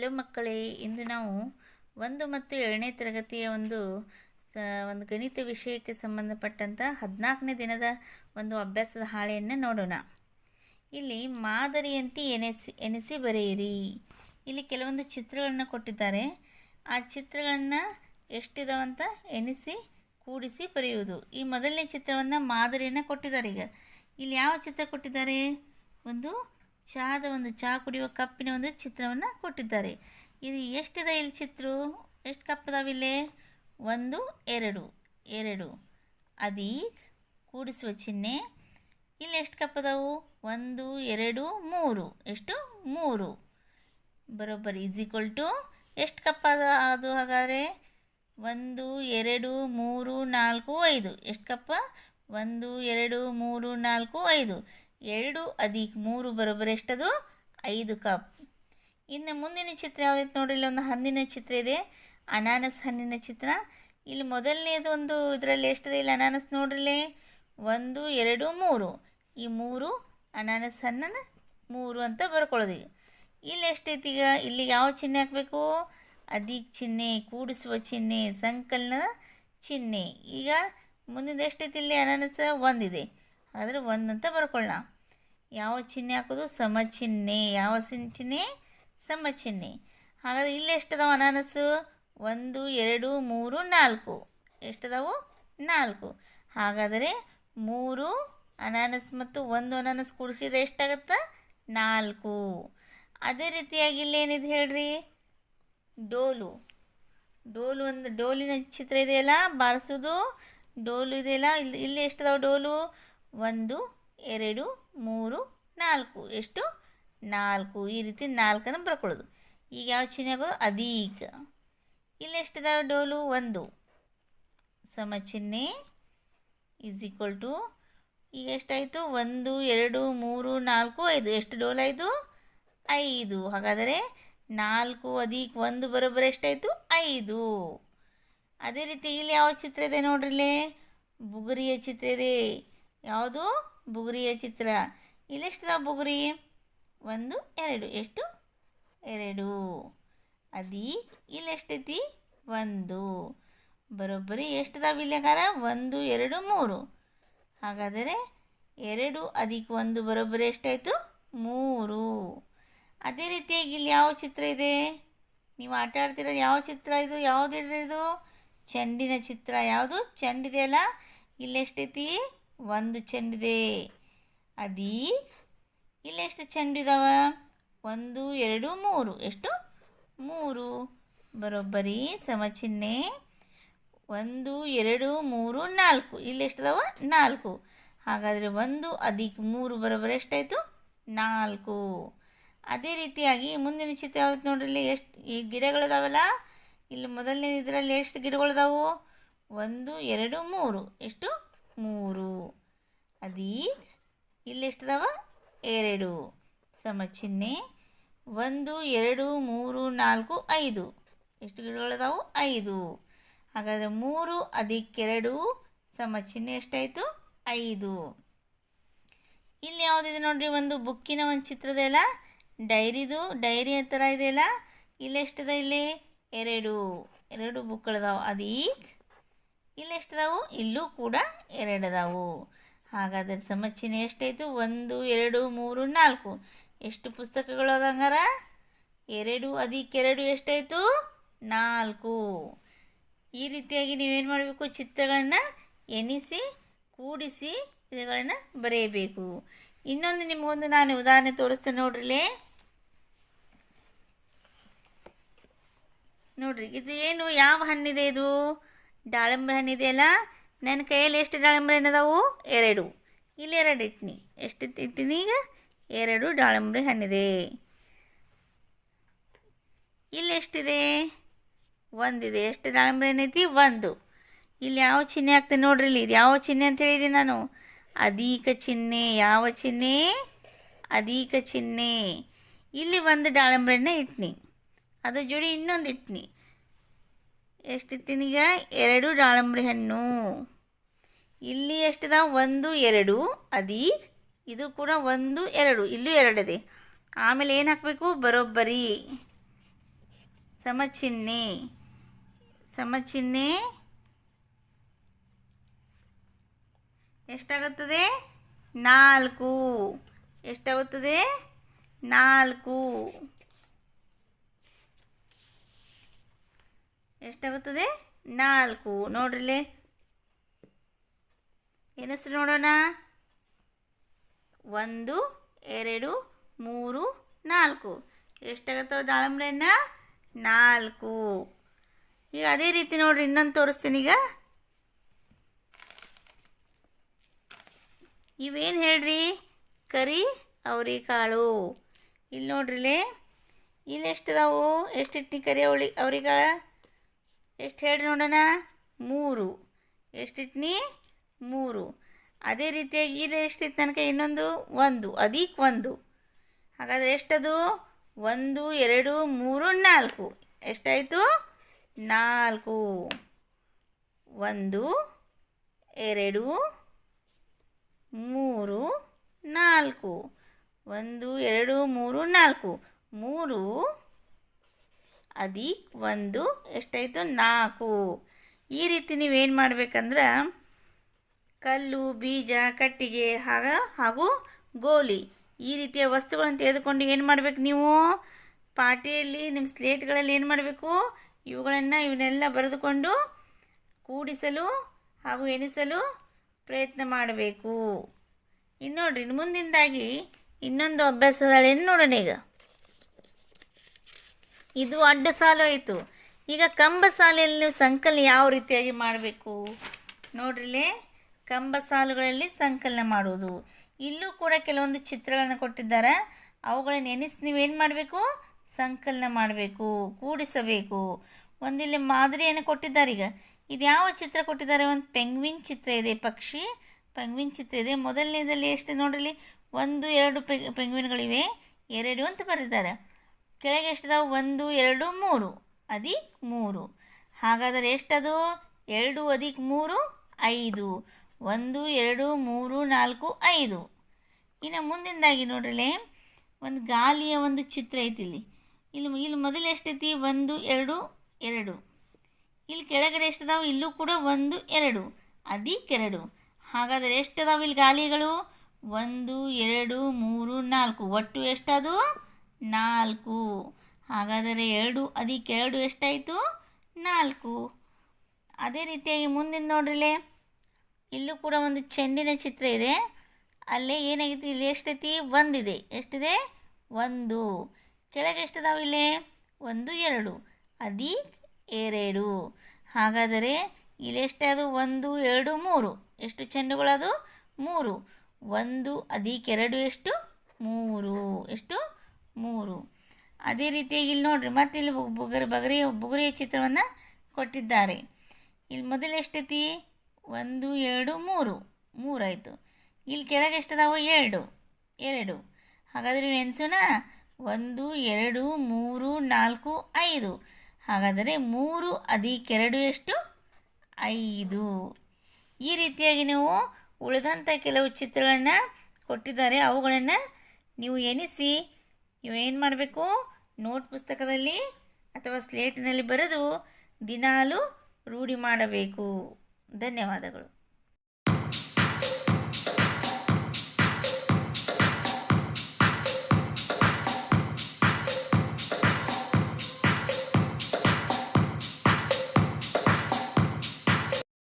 Hello ಮಕ್ಕಳೇ, ಇಂದು ನಾವು ಒಂದು ಮತ್ತು ಏಳನೇ ತರಗತಿಯ ಒಂದು ಸ, ಒಂದು ಗಣಿತ ವಿಷಯಕ್ಕೆ ಸಂಬಂಧಪಟ್ಟಂಥ ಹದಿನಾಲ್ಕನೇ ದಿನದ ಒಂದು ಅಭ್ಯಾಸದ ಹಾಳೆಯನ್ನು ನೋಡೋಣ. ಇಲ್ಲಿ ಮಾದರಿಯಂತೆ ಎನೆಸಿ, ಎನಿಸಿ ಬರೆಯಿರಿ. ಇಲ್ಲಿ ಕೆಲವೊಂದು ಚಿತ್ರಗಳನ್ನು ಕೊಟ್ಟಿದ್ದಾರೆ. ಆ ಚಿತ್ರಗಳನ್ನು ಎಷ್ಟಿದಾವಂತ ಎನಿಸಿ, ಕೂಡಿಸಿ ಬರೆಯುವುದು. ಈ ಮೊದಲನೇ ಚಿತ್ರವನ್ನು ಮಾದರಿಯನ್ನು ಕೊಟ್ಟಿದ್ದಾರೆ ಈಗ. ಇಲ್ಲಿ ಯಾವ ಚಿತ್ರ ಕೊಟ್ಟಿದ್ದಾರೆ? ಒಂದು ಚಹಾದ ಒಂದು ಚಹಾ ಕುಡಿಯುವ ಕಪ್ಪಿನ ಒಂದು ಚಿತ್ರವನ್ನು ಕೊಟ್ಟಿದ್ದಾರೆ. ಇದು ಎಷ್ಟಿದೆ ಇಲ್ಲಿ ಚಿತ್ರ? ಎಷ್ಟು ಕಪ್ ಅದಾವೆ ಇಲ್ಲಿ ಒಂದು, ಎರಡು. ಎರಡು. ಅದೀ ಕೂಡಿಸುವ ಚಿಹ್ನೆ. ಇಲ್ಲಿ ಎಷ್ಟು ಕಪ್ ಅದಾವು ಒಂದು, ಎರಡು, ಮೂರು. ಎಷ್ಟು? ಮೂರು. ಬರೋಬ್ಬರಿ ಈಸ್ ಈಕ್ವಲ್ ಟು ಎಷ್ಟು ಕಪ್ ಅದ ಅದು ಹಾಗಾದರೆ? ಒಂದು, ಎರಡು, ಮೂರು, ನಾಲ್ಕು, ಐದು. ಎಷ್ಟು ಕಪ್ಪ? ಒಂದು, ಎರಡು, ಮೂರು, ನಾಲ್ಕು, ಐದು. ಎರಡು ಅದಿಕ್ ಮೂರು ಬರೋಬ್ಬರಿ ಎಷ್ಟದು? ಐದು ಕಪ್. ಇನ್ನು ಮುಂದಿನ ಚಿತ್ರ ಯಾವುದೈತೆ ನೋಡ್ರಿ? ಇಲ್ಲಿ ಒಂದು ಹಣ್ಣಿನ ಚಿತ್ರ ಇದೆ. ಅನಾನಸ್ ಹಣ್ಣಿನ ಚಿತ್ರ. ಇಲ್ಲಿ ಮೊದಲನೇದು ಒಂದು ಇದರಲ್ಲಿ ಎಷ್ಟಿದೆ? ಇಲ್ಲಿ ಅನಾನಸ್ ನೋಡ್ರಿಲ್ಲೇ ಒಂದು, ಎರಡು, ಮೂರು. ಈ ಮೂರು ಅನಾನಸ್ ಹಣ್ಣನ್ನು ಮೂರು ಅಂತ ಬರ್ಕೊಳ್ಳೋದು ಇಲ್ಲಿ ಎಷ್ಟೈತಿ ಈಗ? ಇಲ್ಲಿ ಯಾವ ಚಿಹ್ನೆ ಹಾಕಬೇಕು? ಅದಿಕ್ ಚಿಹ್ನೆ, ಕೂಡಿಸುವ ಚಿಹ್ನೆ ಸಂಕಲನ ಚಿಹ್ನೆ. ಈಗ ಮುಂದಿನ ಎಷ್ಟೈತಿ ಇಲ್ಲಿ? ಅನಾನಸ ಒಂದಿದೆ. ಆದರೆ ಒಂದಂತ ಬರ್ಕೊಳ್ಳೋಣ ಯಾವ ಚಿಹ್ನೆ ಹಾಕೋದು? ಸಮ ಚಿಹ್ನೆ ಯಾವ ಚಿಹ್ನೆ? ಸಮ ಚಿಹ್ನೆ ಹಾಗಾದ್ರೆ ಇಲ್ಲಿ ಎಷ್ಟದಾವ ಅನಾನಸು? ಒಂದು, ಎರಡು, ಮೂರು, ನಾಲ್ಕು. ಎಷ್ಟದಾವು? ನಾಲ್ಕು. ಹಾಗಾದರೆ ಮೂರು ಅನಾನಸ್ ಮತ್ತು ಒಂದು ಅನಾನಸ್ ಕೂಡಿಸಿದ್ರೆ ಎಷ್ಟಾಗತ್ತೆ? ನಾಲ್ಕು. ಅದೇ ರೀತಿಯಾಗಿ ಇಲ್ಲೇನಿದೆ ಹೇಳ್ರಿ? ಡೋಲು. ಡೋಲು ಒಂದು ಡೋಲಿನ ಚಿತ್ರ ಇದೆಯಲ್ಲ? ಬಾರಿಸೋದು. ಡೋಲು ಇದೆಯಲ್ಲ? ಇಲ್ಲಿ ಇಲ್ಲಿ ಎಷ್ಟದಾವ ಡೋಲು? ಒಂದು, ಎರಡು, ಮೂರು, ನಾಲ್ಕು. ಎಷ್ಟು? ನಾಲ್ಕು. ಈ ರೀತಿ ನಾಲ್ಕನ್ನು ಬರ್ಕೊಳ್ಳೋದು. ಈಗ ಯಾವ ಚಿಹ್ನೆ ಆಗೋದು ಅದೀಕ ಇಲ್ಲಿ ಎಷ್ಟಿದಾವೆ? ಡೋಲು? ಒಂದು. ಸಮ ಚಿಹ್ನೆ ಈಸ್ ಈಕ್ವಲ್ ಟು ಈಗ ಎಷ್ಟಾಯಿತು? ಒಂದು, ಎರಡು, ಮೂರು, ನಾಲ್ಕು, ಐದು. ಎಷ್ಟು ಡೋಲಾಯಿತು ಐದು? ಹಾಗಾದರೆ ನಾಲ್ಕು ಅದೀಕ್ ಒಂದು ಬರೋಬ್ಬರ ಎಷ್ಟಾಯಿತು? ಐದು. ಅದೇ ರೀತಿ ಇಲ್ಲಿ ಯಾವ ಚಿತ್ರ ಇದೆ ನೋಡ್ರಿಲ್ಲೇ ಬುಗುರಿಯ ಚಿತ್ರ ಇದೆ. ಯಾವುದು? ಬುಗುರಿಯ ಚಿತ್ರ. ಇಲ್ಲಿ ಎಷ್ಟಿದಾವ ಬುಗುರಿ? ಒಂದು, ಎರಡು. ಎಷ್ಟು? ಎರಡು. ಅದಿ ಇಲ್ಲೆಷ್ಟೈತಿ? ಒಂದು. ಬರೋಬ್ಬರಿ ಎಷ್ಟಿದಾವ ಇಲ್ಲಿಗಾರ ಒಂದು, ಎರಡು, ಮೂರು. ಹಾಗಾದರೆ ಎರಡು ಅದಕ್ಕೆ ಒಂದು ಬರೋಬ್ಬರಿ ಎಷ್ಟಾಯಿತು? ಮೂರು. ಅದೇ ರೀತಿಯಾಗಿ ಇಲ್ಲಿ ಯಾವ ಚಿತ್ರ ಇದೆ? ನೀವು ಆಟ ಆಡ್ತಿರೋ ಯಾವ ಚಿತ್ರ ಇದು? ಯಾವುದು ಇದು ಚೆಂಡಿನ ಚಿತ್ರ. ಯಾವುದು? ಚೆಂಡಿದೆಯಲ್ಲ ಇಲ್ಲೆಷ್ಟೈತಿ? ಒಂದು ಚೆಂಡಿದೆ. ಅದೀ? ಇಲ್ಲೆಷ್ಟು ಚೆಂಡಿದಾವ? ಒಂದು, ಎರಡು, ಮೂರು. ಎಷ್ಟು? ಮೂರು. ಬರೋಬ್ಬರಿ, ಸಮಚಿಹ್ನೆ. ಒಂದು, ಎರಡು, ಮೂರು, ನಾಲ್ಕು. ಇಲ್ಲಿ ಎಷ್ಟಿದಾವ? ನಾಲ್ಕು. ಹಾಗಾದರೆ ಒಂದು ಅದಕ್ಕೆ ಮೂರು ಬರೋಬ್ಬರಿ ಎಷ್ಟಾಯಿತು? ನಾಲ್ಕು. ಅದೇ ರೀತಿಯಾಗಿ ಮುಂದಿನ ಚಿತ್ರ ಯಾವ್ದು ನೋಡ್ರಿ ಇಲ್ಲಿ? ಎಷ್ಟು ಈ ಗಿಡಗಳಿದಾವಲ್ಲ? ಇಲ್ಲಿ ಮೊದಲನೇ ಇದರಲ್ಲಿ ಎಷ್ಟು ಗಿಡಗಳಿದಾವು? ಒಂದು, ಎರಡು, ಮೂರು. ಎಷ್ಟು? ಮೂರು. ಅದೀ, ಇಲ್ಲಿ ಎರಡು. ಎರಡು ಸಮಚಿಹ್ನೆ ಒಂದು, ಎರಡು, ಮೂರು, ನಾಲ್ಕು, ಐದು. ಎಷ್ಟು ಗಿಡಗಳಿದಾವು? ಐದು. ಹಾಗಾದರೆ ಮೂರು ಅದಕ್ಕೆರಡು ಸಮಚಿಹ್ನೆ ಎಷ್ಟಾಯಿತು? ಐದು. ಇಲ್ಲಿ ಯಾವುದಿದೆ ನೋಡ್ರಿ, ಒಂದು ಬುಕ್ಕಿನ ಒಂದು ಚಿತ್ರದ ಎಲ್ಲ? ಡೈರಿದು, ಡೈರಿ ಥರ ಇದೆಯಲ್ಲ ಇಲ್ಲಿ ಎಷ್ಟಿದೆ ಇಲ್ಲಿ? ಎರಡು. ಎರಡು ಬುಕ್ಗಳದಾವು ಅದೀಗ ಇಲ್ಲಿ ಎಷ್ಟಿದಾವು ಇಲ್ಲೂ ಕೂಡ ಎರಡು ಅದಾವು ಹಾಗಾದರೆ ಸಮಚಿಹ್ನೆ ಎಷ್ಟಾಯಿತು? ಒಂದು, ಎರಡು, ಮೂರು, ನಾಲ್ಕು. ಎಷ್ಟು ಪುಸ್ತಕಗಳು ಅದಂಗಾರ ಎರಡು ಅದಕ್ಕೆರಡು ಎಷ್ಟಾಯಿತು? ನಾಲ್ಕು. ಈ ರೀತಿಯಾಗಿ ನೀವೇನು ಮಾಡಬೇಕು? ಚಿತ್ರಗಳನ್ನು ಎನಿಸಿ ಕೂಡಿಸಿ ಇದುಗಳನ್ನು ಬರೆಯಬೇಕು. ಇನ್ನೊಂದು ನಿಮಗೊಂದು ನಾನು ಉದಾಹರಣೆ ತೋರಿಸ್ತೇನೆ ನೋಡ್ರಿಲೇ. ನೋಡ್ರಿ, ಇದು ಏನು? ಯಾವ ಹಣ್ಣಿದೆ ಇದು? ದಾಳಿಂಬೆ ಹಣ್ಣಿದೆಯಲ್ಲ ನನ್ನ ಕೈಯಲ್ಲಿ ಎಷ್ಟು ದಾಳಿಂಬೆ ಹಣ್ಣದಾವು ಎರಡು. ಇಲ್ಲಿ ಎರಡು ಇಟ್ಟಿನಿ ಎಷ್ಟು ಇಟ್ಟಿನಿ ಈಗ? ಎರಡು ದಾಳಿಂಬೆ ಹಣ್ಣಿದೆ ಇಲ್ಲಿ ಎಷ್ಟಿದೆ? ಒಂದಿದೆ. ಎಷ್ಟು ದಾಳಿಂಬೆ ಹಣ್ಣೈತಿ ಒಂದು. ಇಲ್ಲಿ ಯಾವ ಚಿಹ್ನೆ ಆಗ್ತದೆ ನೋಡ್ರಿ ಇಲ್ಲಿ. ಇದು ಯಾವ ಚಿಹ್ನೆ ಅಂತ ಹೇಳಿದ್ದೀನಿ ನಾನು. ಅಧಿಕ ಚಿಹ್ನೆ. ಯಾವ ಚಿಹ್ನೆ? ಅಧಿಕ ಚಿಹ್ನೆ. ಇಲ್ಲಿ ಒಂದು ದಾಳಿಂಬ್ರೆನ ಇಟ್ನಿ. ಅದ್ರ ಜೋಡಿ ಇನ್ನೊಂದು ಇಟ್ನಿ. ಎಷ್ಟಿಟ್ಟಿನಿ ತಿನಿಗ ಎರಡು ದಾಳಂಬ್ರಿ ಹಣ್ಣು. ಇಲ್ಲಿ ಎಷ್ಟಿದ? ಒಂದು, ಎರಡು. ಅದೀ, ಇದು ಕೂಡ ಒಂದು, ಎರಡು. ಇಲ್ಲೂ ಎರಡಿದೆ. ಆಮೇಲೆ ಏನು ಹಾಕಬೇಕು? ಬರೋಬ್ಬರಿ. ಸಮಚಿಹ್ನೆ ಸಮಚಿಹ್ನೆ ಎಷ್ಟಾಗುತ್ತದೆ? ನಾಲ್ಕು. ಎಷ್ಟಾಗುತ್ತದೆ? ನಾಲ್ಕು. ಎಷ್ಟಾಗುತ್ತದೆ? ನಾಲ್ಕು. ನೋಡ್ರಿಲೆ ಏನಿಸ್ ನೋಡೋಣ? ಒಂದು, ಎರಡು, ಮೂರು, ನಾಲ್ಕು. ಎಷ್ಟಾಗತ್ತವ ದಾಳಂಬ್ರಿ ನಾಲ್ಕು. ಈಗ ಅದೇ ರೀತಿ ನೋಡ್ರಿ, ಇನ್ನೊಂದು ತೋರಿಸ್ತೀನಿ ಈಗ. ಇವೇನು ಹೇಳ್ರಿ? ಕರಿ ಅವ್ರಿಕಾಳು ಇಲ್ಲಿ ನೋಡ್ರಿಲೆ ಇಲ್ಲಿ ಎಷ್ಟಿದಾವು ಎಷ್ಟು ಇಟ್ಟಿ ಕರಿ ಅವಳಿ ಅವ್ರಿಕಾಳ ಎಷ್ಟು ಹೇಳಿ ನೋಡೋಣ? ಮೂರು. ಎಷ್ಟಿಟ್ನಿ ಮೂರು. ಅದೇ ರೀತಿಯಾಗಿ ಇದು ಎಷ್ಟಿತ್ತು ತನಕ ಇನ್ನೊಂದು, ಒಂದು. ಅದೀಕ್ ಒಂದು. ಹಾಗಾದರೆ ಎಷ್ಟದು? ಒಂದು, ಎರಡು, ಮೂರು, ನಾಲ್ಕು. ಎಷ್ಟಾಯಿತು? ನಾಲ್ಕು. ಒಂದು, ಎರಡು, ಮೂರು, ನಾಲ್ಕು. ಒಂದು, ಎರಡು, ಮೂರು, ನಾಲ್ಕು. ಮೂರು ಅದೀಕ್ ಒಂದು, ಎಷ್ಟಾಯಿತು? ನಾಲ್ಕು. ಈ ರೀತಿ ನೀವೇನು ಮಾಡ್ಬೇಕಂದ್ರೆ ಕಲ್ಲು, ಬೀಜ, ಕಟ್ಟಿಗೆ, ಹಾಗ ಹಾಗೂ ಗೋಲಿ. ಈ ರೀತಿಯ ವಸ್ತುಗಳನ್ನು ತೆಗೆದುಕೊಂಡು ಏನು ಮಾಡಬೇಕು ನೀವು? ಪಾಟಿಯಲ್ಲಿ ನಿಮ್ಮ ಸ್ಲೇಟ್ಗಳಲ್ಲಿ ಏನು ಮಾಡಬೇಕು? ಇವುಗಳನ್ನು ಇವನ್ನೆಲ್ಲ ಬರೆದುಕೊಂಡು ಕೂಡಿಸಲು ಹಾಗೂ ಎಣಿಸಲು ಪ್ರಯತ್ನ ಮಾಡಬೇಕು. ಇನ್ನು ನೋಡ್ರಿ ಮುಂದಿಂದಾಗಿ ಇನ್ನೊಂದು ಅಭ್ಯಾಸದಳೇನು ನೋಡೋಣ ಈಗ? ಇದು ಅಡ್ಡ ಸಾಲು ಆಯಿತು. ಈಗ ಕಂಬ ಸಾಲಲ್ಲಿ ನೀವು ಸಂಕಲನ ಯಾವ ರೀತಿಯಾಗಿ ಮಾಡಬೇಕು? ನೋಡ್ರಿಲೇ, ಕಂಬ ಸಾಲುಗಳಲ್ಲಿ ಸಂಕಲನ ಮಾಡುವುದು. ಇಲ್ಲೂ ಕೂಡ ಕೆಲವೊಂದು ಚಿತ್ರಗಳನ್ನು ಕೊಟ್ಟಿದ್ದಾರೆ. ಅವುಗಳನ್ನು ನೆನೆಸಿ ನೀವೇನು ಮಾಡಬೇಕು? ಸಂಕಲನ ಮಾಡಬೇಕು, ಕೂಡಿಸಬೇಕು. ಒಂದಿಲ್ಲಿ ಮಾದರಿಯನ್ನು ಕೊಟ್ಟಿದ್ದಾರೆ ಈಗ. ಇದು ಯಾವ ಚಿತ್ರ ಕೊಟ್ಟಿದ್ದಾರೆ? ಒಂದು ಪೆಂಗ್ವಿನ್ ಚಿತ್ರ ಇದೆ, ಪಕ್ಷಿ. ಪೆಂಗ್ವಿನ್ ಚಿತ್ರ ಇದೆ. ಮೊದಲನೇದಲ್ಲಿ ಎಷ್ಟು ನೋಡಲಿ ಒಂದು, ಎರಡು ಪೆಂಗ್ವಿನ್ಗಳಿವೆ. ಎರಡು ಅಂತ ಬರೆದಿದ್ದಾರೆ. ಕೆಳಗೆ ಎಷ್ಟಿದಾವೆ? ಒಂದು, ಎರಡು, ಮೂರು. ಅದಿಕ್ ಮೂರು. ಹಾಗಾದರೆ ಎಷ್ಟದು? ಎರಡು ಅದಿಕ್ ಮೂರು, ಐದು. ಒಂದು, ಎರಡು, ಮೂರು, ನಾಲ್ಕು, ಐದು. ಇನ್ನು ಮುಂದಿಂದಾಗಿ ನೋಡ್ರಲೆ, ಒಂದು ಗಾಲಿಯ ಒಂದು ಚಿತ್ರ ಐತಿ ಇಲ್ಲಿ ಇಲ್ಲಿ ಇಲ್ಲಿ ಮೊದಲು ಎಷ್ಟೈತಿ? ಒಂದು, ಎರಡು ಎರಡು. ಇಲ್ಲಿ ಕೆಳಗಡೆ ಎಷ್ಟಿದಾವೆ? ಇಲ್ಲೂ ಕೂಡ ಒಂದು, ಎರಡು. ಅದಿಕ್ ಎರಡು. ಹಾಗಾದರೆ ಎಷ್ಟಿದಾವೆ ಇಲ್ಲಿ ಗಾಲಿಗಳು? ಒಂದು, ಎರಡು, ಮೂರು, ನಾಲ್ಕು. ಒಟ್ಟು ಎಷ್ಟದು? ನಾಲ್ಕು. ಹಾಗಾದರೆ ಎರಡು ಅದಕ್ಕೆ ಎರಡು ಎಷ್ಟಾಯಿತು? ನಾಲ್ಕು. ಅದೇ ರೀತಿಯಾಗಿ ಮುಂದಿನ ನೋಡ್ರಿಲೆ. ಇಲ್ಲೂ ಕೂಡ ಒಂದು ಚೆಂಡಿನ ಚಿತ್ರ ಇದೆ. ಅಲ್ಲೇ ಏನಾಗಿತ್ತು? ಇಲ್ಲಿ ಎಷ್ಟೈತಿ ಒಂದಿದೆ. ಎಷ್ಟಿದೆ? ಒಂದು. ಕೆಳಗೆ ಎಷ್ಟದಾವೆ ಇಲ್ಲಿ? ಒಂದು, ಎರಡು. ಅದಿ ಎರಡು. ಹಾಗಾದರೆ ಇಲ್ಲಿ ಎಷ್ಟಾದು ಒಂದು, ಎರಡು, ಮೂರು. ಎಷ್ಟು ಚೆಂಡುಗಳದು? ಮೂರು. ಒಂದು ಅದಕ್ಕೆ ಎರಡು, ಎಷ್ಟು? ಮೂರು. ಎಷ್ಟು? ಮೂರು. ಅದೇ ರೀತಿಯಾಗಿ ಇಲ್ಲಿ ನೋಡಿರಿ, ಮತ್ತೆ ಇಲ್ಲಿ ಬುಗರಿ ಬಗರಿ ಬುಗುರಿಯ ಚಿತ್ರವನ್ನು ಕೊಟ್ಟಿದ್ದಾರೆ. ಇಲ್ಲಿ ಮೊದಲು ಎಷ್ಟೈತಿ? ಒಂದು, ಎರಡು, ಮೂರು. ಮೂರಾಯಿತು ಇಲ್ಲಿ ಕೆಳಗೆ ಎಷ್ಟದಾವು? ಎರಡು. ಎರಡು. ಹಾಗಾದರೆ ನೆನೆಸೋಣ ಒಂದು, ಎರಡು, ಮೂರು, ನಾಲ್ಕು, ಐದು. ಹಾಗಾದರೆ ಮೂರು ಅದಕ್ಕೆರಡು ಎಷ್ಟು? ಐದು. ಈ ರೀತಿಯಾಗಿ ನೀವು ಉಳಿದಂಥ ಕೆಲವು ಚಿತ್ರಗಳನ್ನು ಕೊಟ್ಟಿದ್ದಾರೆ. ಅವುಗಳನ್ನು ನೀವು ಎಣಿಸಿ ನೀವು ಏನು ಮಾಡಬೇಕು? ನೋಟ್ ಪುಸ್ತಕದಲ್ಲಿ ಅಥವಾ ಸ್ಲೇಟಿನಲ್ಲಿ ಬರೆದು ದಿನಾಲು ರೂಢಿ ಮಾಡಬೇಕು. ಧನ್ಯವಾದಗಳು.